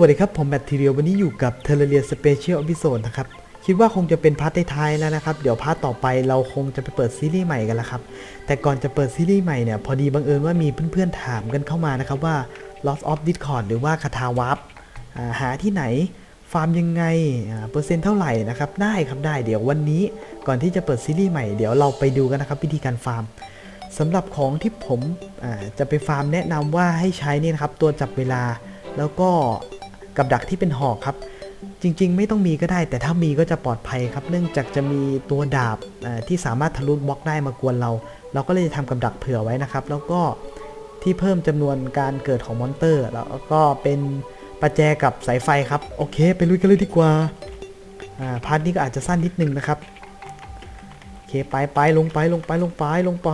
วัสดีครับ ผมแบททีเรียวันนี้อยู่กับเทเลเรียสเปเชียลอ i ิโซดนะครับ คิดว่าคงจะเป็นพาร์ทท้ายๆแล้วนะครับ เดี๋ยวพาร์ทต่อไปเราคงจะไปเปิดซีรีส์ใหม่กันแล้วครับ แต่ก่อนจะเปิดซีรีส์ใหม่เนี่ย พอดีบังเอิญว่ามีเพื่อนๆถามกันเข้ามานะครับว่า Lost of Discord หรือว่าคาทาวาร์ปหาที่ไหนฟาร์มยังไงเปอร์เซ็นต์เท่าไหร่นะครับได้ครับได้เดี๋ยววันนี้ก่อนที่จะเปิดซีรีส์ใหม่เดี๋ยวเราไปดูกันนะครับวิธีการฟาร์มสำหรับของที่ผมจะไปฟาร์มแนะนำว่าให้ใช้นี่นะครับตัวจับเวลาแล้วก็ กับดักที่เป็นหอกครับ จริงๆ ไม่ต้องมีก็ได้ แต่ถ้ามีก็จะปลอดภัยครับ เนื่องจากจะมีตัวดาบที่สามารถทะลุบล็อกได้มากวนเรา เราก็เลยจะทำกับดักเผื่อไว้นะครับ แล้วก็ที่เพิ่มจำนวนการเกิดของมอนเตอร์ แล้วก็เป็นประแจกับสายไฟครับ โอเค ไปลุยกันเลยดีกว่าพาร์ทนี้ก็อาจจะสั้นนิดนึงนะครับโอเคไปไปลงไปลงไปลงไปลงไป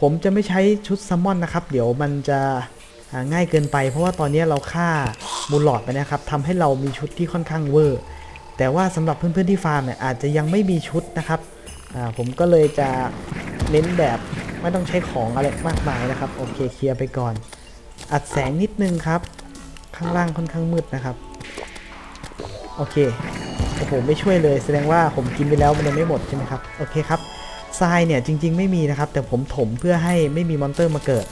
ผมจะไม่ใช้ชุดซัมมอนนะครับ เดี๋ยวมันจะ ง่ายเกินไป เพราะว่าตอนนี้เราฆ่ามูลหลอดไปนะครับทำให้เรามีชุดที่ค่อนข้างเวอร์ แต่ว่าสำหรับเพื่อนๆที่ฟาร์มเนี่ยอาจจะยังไม่มีชุดนะครับผมก็เลยจะเน้นแบบไม่ต้องใช้ของอะไรมากมายนะครับ โอเคเคลียร์ไปก่อน อัดแสงนิดนึงครับ ข้างล่างค่อนข้างมืดนะครับ โอเคโอ้โหไม่ช่วยเลย แสดงว่าผมกินไปแล้วมันยังไม่หมดใช่ไหมครับ โอเคครับทรายเนี่ยจริง ๆ ไม่มีนะครับ แต่ผมถมเพื่อให้ไม่มีมอนเตอร์มาเกิด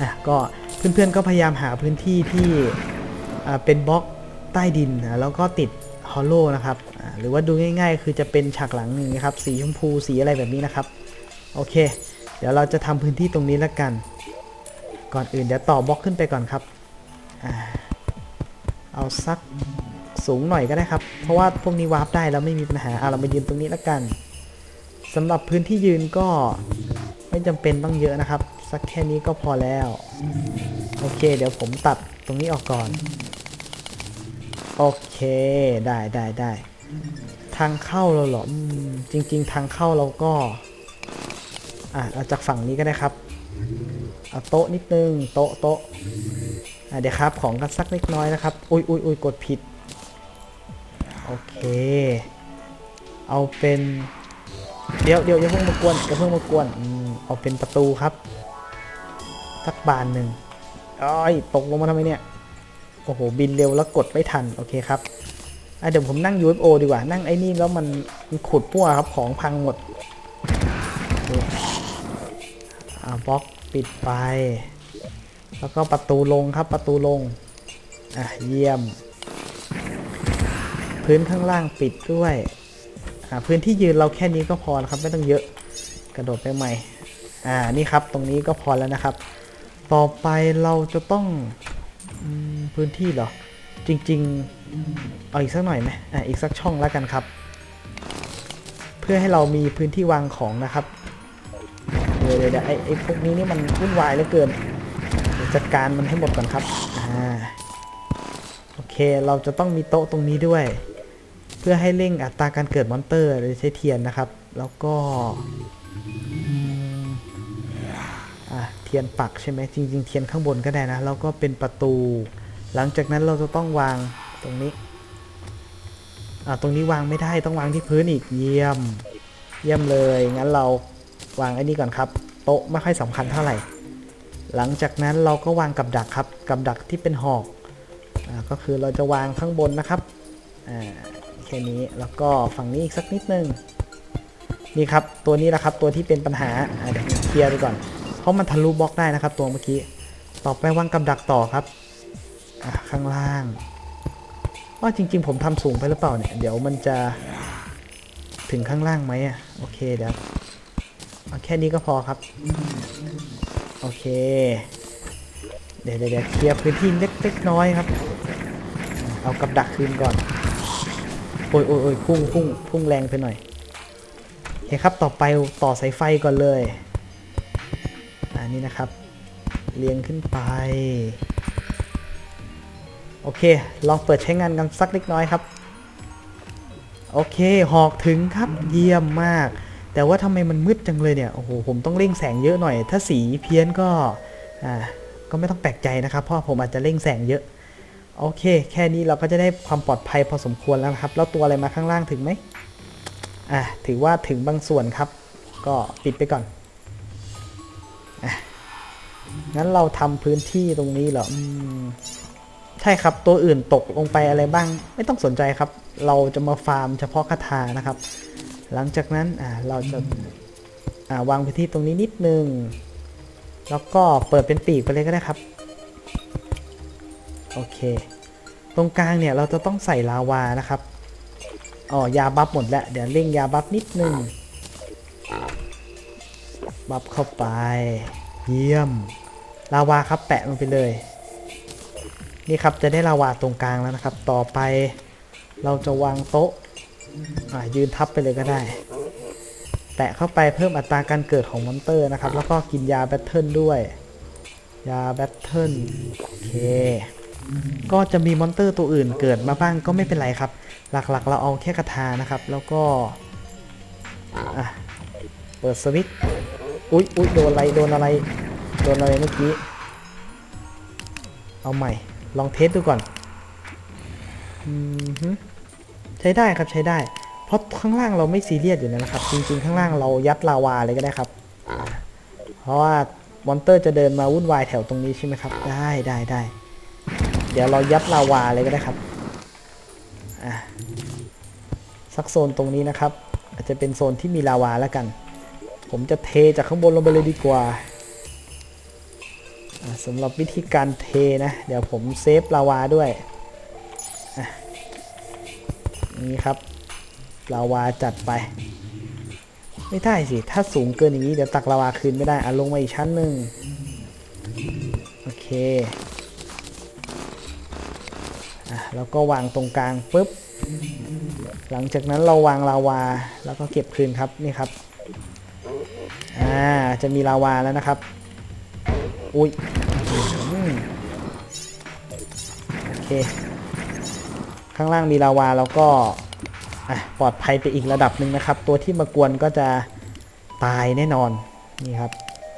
อะก็ เพื่อนๆก็พยายามหาพื้นที่ที่เป็นบล็อกใต้ดินนะแล้วก็ติดฮอลโลนะครับ หรือว่าดูง่าย ๆ คือจะเป็นฉากหลังหนึ่งนะครับ สีชมพูสีอะไรแบบนี้นะครับ โอเค เดี๋ยวเราจะทำพื้นที่ตรงนี้แล้วกัน ก่อนอื่นเดี๋ยวต่อบล็อกขึ้นไปก่อนครับอเอาสักสูงหน่อยก็ได้ครับ เพราะว่าพวกนี้วาร์ปได้แล้วไม่มีปัญหา เอาเรามายืนตรงนี้แล้วกันสำหรับพื้นที่ยืนก็ไม่จำเป็นต้องเยอะนะครับ สักแค่นี้ก็พอแล้ว โอเค เดี๋ยวผมตัดตรงนี้ออกก่อน โอเค ได้ได้ได้ ทางเข้าเราเหรออจริง ๆ ทางเข้าเราก็ อะเอาจากฝั่งนี้ก็ได้ครับ เอาโต๊ะนิดนึง โต๊ะโต๊ะอะเดี๋ยวครับ ของกันสักเล็กน้อยนะครับ อุ้ยอุ้ยอุ้ยกดผิด โอเค เอาเป็น เดี๋ยวเดี๋ยวอย่าเพิ่งมากวนอย่าเพิ่งมากวนอเอาเป็นประตูครับ สักบานหนึ่งอ้อยตกลงมาทำไมเนี่ย โอ้โห บินเร็วแล้วกดไม่ทัน โอเคครับเดี๋ยวผมนั่ง UFO ดีกว่า นั่งไอ้นี่แล้วมันขุดปั้วครับ ของพังหมดอ่าบล็อกปิดไป แล้วก็ประตูลงครับ ประตูลง อะ เยี่ยม พื้นข้างล่างปิดด้วย อ่า พื้นที่ยืนเราแค่นี้ก็พอครับ ไม่ต้องเยอะ กระโดดไปใหม่ อ่า นี่ครับ ตรงนี้ก็พอแล้วนะครับ ต่อไปเราจะต้องอพื้นที่เหรอ จริง ๆ เอาอีกสักหน่อยไหมอ่าอีกสักช่องแล้วกันครับ เพื่อให้เรามีพื้นที่วางของนะครับเดี๋ยวเดี๋ยวไอ้ไอ้พวกนี้นี่มันวุ่นวายเหลือเกินจัดการมันให้หมดก่อนครับอ่าโอเคเราจะต้องมีโต๊ะตรงนี้ด้วย เพื่อให้เร่งอัตราการเกิดมอนเตอร์โดยใช้เทียนนะครับ แล้วก็อะ ทียนปักใช่ไหมจริง ๆ เทียนข้างบนก็ได้นะ แล้วก็เป็นประตู หลังจากนั้นเราจะต้องวางตรงนี้อะตรงนี้วางไม่ได้ต้องวางที่พื้นอีกเยี่ยม เยี่ยมเลยงั้นเราวางไอ้นี่ก่อนครับ โต๊ะไม่ค่อยสำคัญเท่าไหร่ หลังจากนั้นเราก็วางกับดักครับ กับดักที่เป็นหอกอ่าก็คือเราจะวางข้างบนนะครับอ่าแค่นี้แล้วก็ฝั่งนี้อีกสักนิดนึงนี่ครับตัวนี้แหละครับตัวที่เป็นปัญหาเดี๋ยวเคลียร์ไปก่อน เพราะมันทะลุบล็อกได้นะครับ ตัวเมื่อกี้ ต่อไปวางกับดักต่อครับข้างล่าง ว่าจริง ๆ ผมทำสูงไปหรือเปล่าเนี่ย เดี๋ยวมันจะถึงข้างล่างไหมอะ โอเคเดี๋ยวเอาแค่นี้ก็พอครับ โอเค เดี๋ยวเดี๋ยวเคลียร์พื้นที่เล็กๆน้อยครับ เอากับดักคืนก่อน โอ้ยโอ้ยโอ้ยพุ่งพุ่งพุ่งแรงไปหน่อยโอเคครับ ต่อไปต่อสายไฟก่อนเลย อันนี้นะครับ เรียงขึ้นไป โอเค ลองเปิดใช้งานกันสักเล็กน้อยครับ โอเค หอกถึงครับ เยี่ยมมาก แต่ว่าทำไมมันมืดจังเลยเนี่ย โอ้โห ผมต้องเร่งแสงเยอะหน่อย ถ้าสีเพี้ยนก็ อ่า ก็ไม่ต้องแปลกใจนะครับ เพราะผมอาจจะเร่งแสงเยอะ โอเค แค่นี้เราก็จะได้ความปลอดภัยพอสมควรแล้วครับ แล้วตัวอะไรมาข้างล่างถึงไหมอะถือว่าถึงบางส่วนครับ ก็ปิดไปก่อน งั้นเราทำพื้นที่ตรงนี้เหรออใช่ครับตัวอื่นตกลงไปอะไรบ้าง ไม่ต้องสนใจครับ เราจะมาฟาร์มเฉพาะคาถานะครับ หลังจากนั้นอ่าเราจะอ่าวางพื้นที่ตรงนี้นิดนึง แล้วก็เปิดเป็นปีกไปเลยก็ได้ครับ โอเค ตรงกลางเนี่ยเราจะต้องใส่ลาวานะครับอ๋อยาบัฟหมดแล้ว เดี๋ยวเร่งยาบัฟนิดนึง บัฟเข้าไป เยี่ยม ลาวาครับแปะลงไปเลย นี่ครับจะได้ลาวาตรงกลางแล้วนะครับ ต่อไปเราจะวางโต๊ะอ่ายืนทับไปเลยก็ได้ แตะเข้าไปเพิ่มอัตราการเกิดของมอนเตอร์นะครับ แล้วก็กินยาแบตเทิลด้วย ยาแบตเทิลโอเค ก็จะมีมอนเตอร์ตัวอื่นเกิดมาบ้างก็ไม่เป็นไรครับ หลักๆ เราเอาแค่คาถานะครับ แล้วก็อะเปิดสวิตช์ อุ๊ยอุ๊ยโดนอะไร โดนอะไร โดนอะไรเมื่อกี้ เอาใหม่ ลองเทสดูก่อน อืมฮึใช้ได้ครับใช้ได้ เพราะข้างล่างเราไม่ซีเรียสอยู่แล้วนะครับ จริง ๆ ข้างล่างเรายัดลาวาเลยก็ได้ครับ เพราะว่ามอนเตอร์จะเดินมาวุ่นวายแถวตรงนี้ใช่ไหมครับ ได้ได้ได้ เดี๋ยวเรายัดลาวาเลยก็ได้ครับ อะสักโซนตรงนี้นะครับ อาจจะเป็นโซนที่มีลาวาแล้วกัน ผมจะเทจากข้างบนลงไปเลยดีกว่าสำหรับวิธีการเทนะ เดี๋ยวผมเซฟลาวาด้วยนี่ครับลาวาจัดไป ไม่ได้สิ ถ้าสูงเกินอย่างนี้ เดี๋ยวตักลาวาคืนไม่ได้อะลงมาอีกชั้นหนึ่งโอเคอะแล้วก็วางตรงกลางปุ๊บหลังจากนั้นเราวางลาวาแล้วก็เก็บคืนครับนี่ครับ อ่าจะมีลาวาแล้วนะครับ อุ้ยโอเค ข้างล่างมีลาวาแล้วก็ปลอดภัยไปอีกระดับหนึ่งนะครับ ตัวที่มากวนก็จะตายแน่นอนนี่ครับ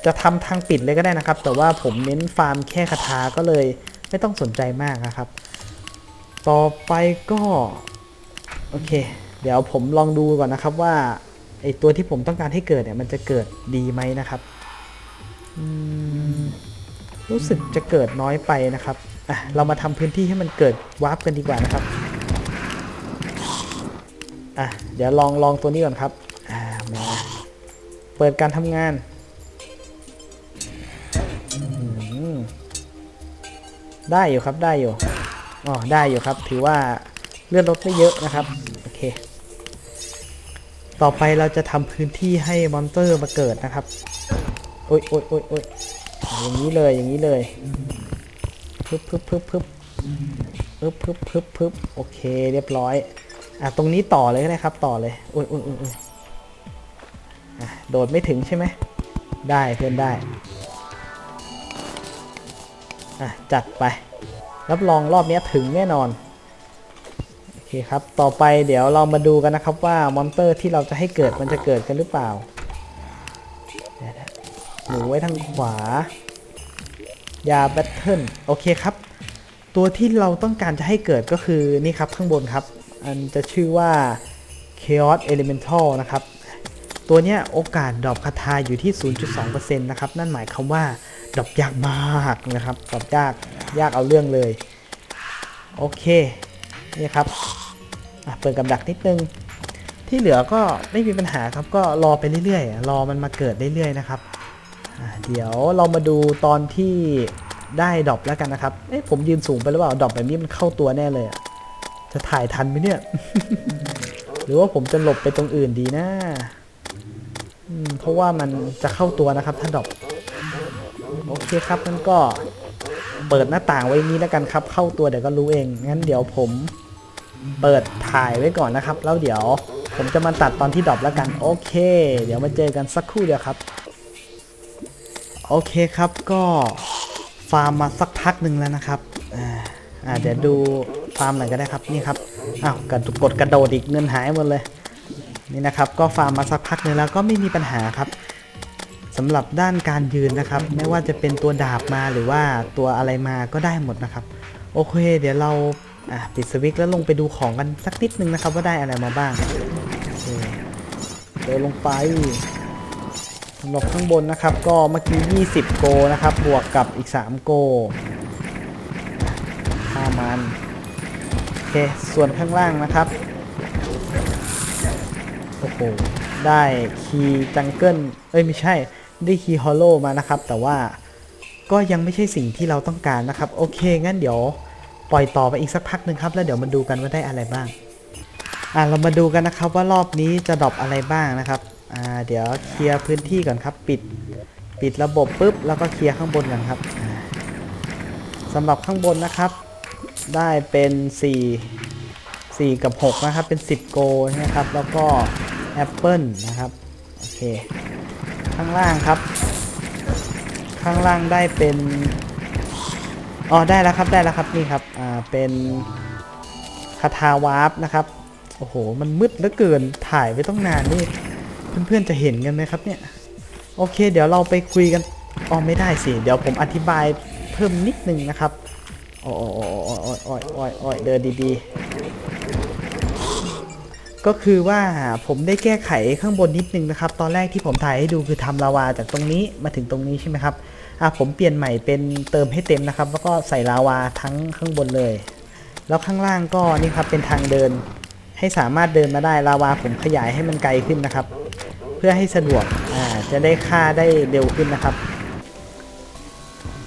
จะทำทางปิดเลยก็ได้นะครับ แต่ว่าผมเน้นฟาร์มแค่คาถาก็เลยไม่ต้องสนใจมากนะครับ ต่อไปก็ โอเค เดี๋ยวผมลองดูก่อนนะครับว่า อตัวที่ผมต้องการให้เกิดเนี่ยมันจะเกิดดีไหมนะครับรู้สึกจะเกิดน้อยไปนะครับอะเรามาทำพื้นที่ให้มันเกิดวาร์ปกันดีกว่านะครับอะเดี๋ยวลองลองตัวนี้ก่อนครับอ่ามาเปิดการทำงานได้อยู่ครับได้อยู่อ๋อได้อยู่ครับ ถือว่าเลื่อนรถไม่เยอะนะครับ ต่อไปเราจะทำพื้นที่ให้มอนเตอร์มาเกิดนะครับ โอ๊ยโอ๊ยโอ๊ยโอ๊ยอย่างนี้เลยอย่างนี้เลยพึบพึบพึบพึบพึบพึบพึบพึบโอเค เรียบร้อย อะตรงนี้ต่อเลยก็ได้ครับ ต่อเลยโอ๊ยโอ๊ยโอ๊ยอะโดดไม่ถึงใช่ไหมได้เพื่อนได้ อะจัดไป รับรองรอบนี้ถึงแน่นอน คครับ ต่อไปเดี๋ยวเรามาดูกันนะครับว่ามอนเตอร์ที่เราจะให้เกิดมันจะเกิดกันหรือเปล่าหนูไว้ทางขวายาแบตเทิลโอเคครับ ตัวที่เราต้องการจะให้เกิดก็คือนี่ครับข้างบนครับ อันจะชื่อว่า Chaos Elemental นะครับ ตัวเนี้ยโอกาสดรอปคาถาอยู่ที่ 0.2%นะครับ นั่นหมายความว่าดรอปยากมากนะครับดรอปยากยากเอาเรื่องเลย โอเค นี่ครับ เปิดกับดักนิดนึง ที่เหลือก็ไม่มีปัญหาครับก็รอไปเรื่อยๆ รอมันมาเกิดเรื่อยๆนะครับอะเดี๋ยวเรามาดูตอนที่ได้ดอปแล้วกันนะครับเอ๊ะผมยืนสูงไปหรือเปล่าดอปแบบนี้มันเข้าตัวแน่เลยจะถ่ายทันไหมเนี่ย หรือว่าผมจะหลบไปตรงอื่นดีนะเพราะว่ามันจะเข้าตัวนะครับถ้าดอปโอเคครับงั้นก็เปิดหน้าต่างไว้นี้แล้วกันครับ เข้าตัวเดี๋ยวก็รู้เอง งั้นเดี๋ยวผม เปิดถ่ายไว้ก่อนนะครับ แล้วเดี๋ยวผมจะมาตัดตอนที่ดรอปแล้วกัน โอเค เดี๋ยวมาเจอกันสักครู่เดียวครับ โอเคครับก็ฟาร์มมาสักพักหนึ่งแล้วนะครับอ่าเดี๋ยวดูฟาร์มหน่อยก็ได้ครับนี่ครับอ้าวกดกดกระโดดอีกเงินหายหมดเลยนี่นะครับก็ฟาร์มมาสักพักหนึ่งแล้วก็ไม่มีปัญหาครับสำหรับด้านการยืนนะครับ ไม่ว่าจะเป็นตัวดาบมาหรือว่าตัวอะไรมาก็ได้หมดนะครับ โอเค เดี๋ยวเรา อะปิดสวิตช์แล้วลงไปดูของกันสักนิดนึงนะครับ ว่าได้อะไรมาบ้างเดินลงไปสำหรับข้างบนนะครับ ก็เมื่อกี้ 20 โกนะครับ บวกกับอีก 3 โกข้ามามาณโอเคส่วนข้างล่างนะครับโอ้โหได้คีย์จังเกิลเอ้ยไม่ใช่ได้คีย์ฮอลโลมานะครับ แต่ว่าก็ยังไม่ใช่สิ่งที่เราต้องการนะครับ โอเค งั้นเดี๋ยว ปล่อยต่อไปอีกสักพักหนึ่งครับ แล้วเดี๋ยวมาดูกันว่าได้อะไรบ้าง อ่าเรามาดูกันนะครับว่ารอบนี้จะดรอปอะไรบ้างนะครับ อ่าเดี๋ยวเคลียร์พื้นที่ก่อนครับ ปิด ปิดระบบปุ๊บแล้วก็เคลียร์ข้างบนกันครับอ่าสำหรับข้างบนนะครับ ได้เป็น 4 4 กับ 6 นะครับ เป็น 10 โกนะครับ แล้วก็แอปเปิลนะครับ โอเค ข้างล่างครับ ข้างล่างได้เป็น อ๋อได้แล้วครับได้แล้วครับนี่ครับอ่าเป็นคาทาวาร์ปนะครับโอ้โหมันมืดเหลือเกินถ่ายไว้ต้องนานนี่เพื่อนๆจะเห็นกันไหมครับเนี่ยโอเค เดี๋ยวเราไปคุยกันอ๋อไม่ได้สิเดี๋ยวผมอธิบายเพิ่มนิดนึงนะครับโอ้ยโอ้ยโอ้ยโอ้ยโอ้ยโอ้ยเดินดีๆ ก็คือว่าผมได้แก้ไขข้างบนนิดนึงนะครับ ตอนแรกที่ผมถ่ายให้ดูคือทำลาวาจากตรงนี้มาถึงตรงนี้ใช่ไหมครับ อะผมเปลี่ยนใหม่เป็นเติมให้เต็มนะครับ แล้วก็ใส่ลาวาทั้งข้างบนเลย แล้วข้างล่างก็นี่ครับเป็นทางเดิน ให้สามารถเดินมาได้ลาวาผมขยายให้มันไกลขึ้นนะครับ เพื่อให้สะดวกอ่าจะได้ค่าได้เร็วขึ้นนะครับ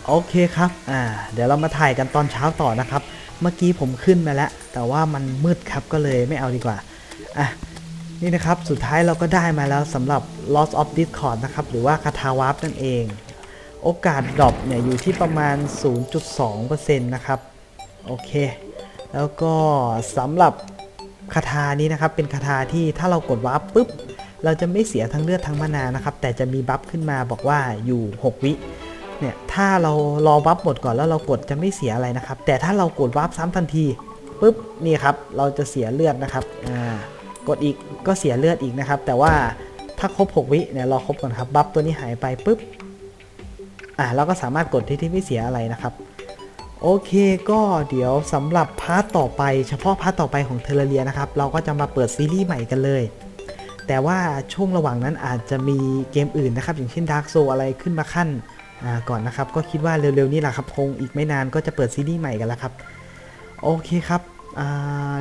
โอเคครับอ่าเดี๋ยวเรามาถ่ายกันตอนเช้าต่อนะครับ เมื่อกี้ผมขึ้นมาแล้ว แต่ว่ามันมืดครับก็เลยไม่เอาดีกว่าอะนี่นะครับ สุดท้ายเราก็ได้มาแล้วสำหรับ Loss of Discord นะครับ หรือว่าคาทาวาร์ปนั่นเอง โอกาสดรอปเนี่ยอยู่ที่ประมาณ 0.2%นะครับ โอเค แล้วก็สำหรับคาถานี้นะครับ เป็นคาถาที่ถ้าเรากดวาร์ปปุ๊บ เราจะไม่เสียทั้งเลือดทั้งมานานะครับ แต่จะมีบัฟขึ้นมาบอกว่าอยู่ 6 วิเนี่ยถ้าเรารอบัฟหมดก่อนแล้วเรากดจะไม่เสียอะไรนะครับ แต่ถ้าเรากดวาร์ปซ้ำทันทีปุ๊บนี่ครับเราจะเสียเลือดนะครับอ่ากดอีกก็เสียเลือดอีกนะครับ แต่ว่าถ้าครบ 6 วิเนี่ยรอครบก่อนครับบัฟตัวนี้หายไปปุ๊บ อ่าเราก็สามารถกดที่ที่ไม่เสียอะไรนะครับ โอเคก็เดี๋ยวสำหรับพาร์ทต่อไป เฉพาะพาร์ทต่อไปของเทเลเรียนะครับ เราก็จะมาเปิดซีรีส์ใหม่กันเลย แต่ว่าช่วงระหว่างนั้นอาจจะมีเกมอื่นนะครับ อย่างเช่น Dark Soul อะไรขึ้นมาขั้นก่อนนะครับ ก็คิดว่าเร็วๆนี้แหละครับคงอีกไม่นานก็จะเปิดซีรีส์ใหม่กันแล้วครับ โอเคครับ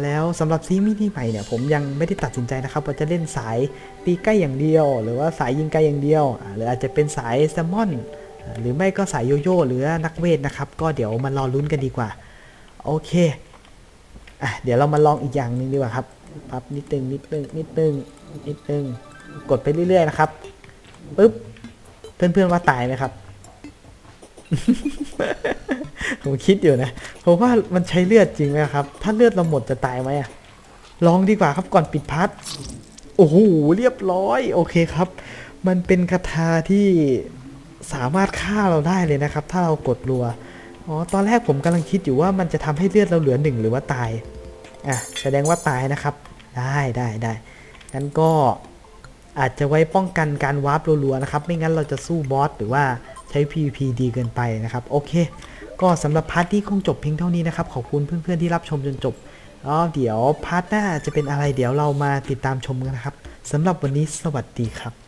แล้วสำหรับซีรีส์ใหม่เนี่ยผมยังไม่ได้ตัดสินใจนะครับว่าจะเล่นสายตีใกล้อย่างเดียว หรือว่าสายยิงไกลอย่างเดียว หรืออาจจะเป็นสายแซลมอน หรือไม่ก็สายโยโย่หรือนักเวทนะครับ ก็เดี๋ยวมารอลุ้นกันดีกว่า โอเคอะเดี๋ยวเรามาลองอีกอย่างหนึ่งดีกว่าครับพับนิดนึงนิดนึงนิดนึงนิดนึงกดไปเรื่อยๆนะครับปึ๊บเพื่อนๆว่าตายไหมครับ ผมคิดอยู่นะผมว่ามันใช้เลือดจริงไหมครับ ถ้าเลือดเราหมดจะตายไหมอะลองดีกว่าครับก่อนปิดพัดโอ้โหเรียบร้อย โอเคครับ มันเป็นคาถาที่ สามารถฆ่าเราได้เลยนะครับ ถ้าเรากดรัว อ๋อ ตอนแรกผมกำลังคิดอยู่ว่ามันจะทำให้เลือดเราเหลือหนึ่งหรือว่าตาย อะ แสดงว่าตายนะครับ ได้ได้ได้งั้นก็อาจจะไว้ป้องกันการวาร์ปรัวๆนะครับ ไม่งั้นเราจะสู้บอสหรือว่าใช้ PVP ดีเกินไปนะครับ โอเค ก็สำหรับพาร์ทที่คงจบเพียงเท่านี้นะครับ ขอบคุณเพื่อนๆที่รับชมจนจบแล้วเดี๋ยวพาร์ทหน้าจะเป็นอะไรเดี๋ยวเรามาติดตามชมกันนะครับสำหรับวันนี้สวัสดีครับ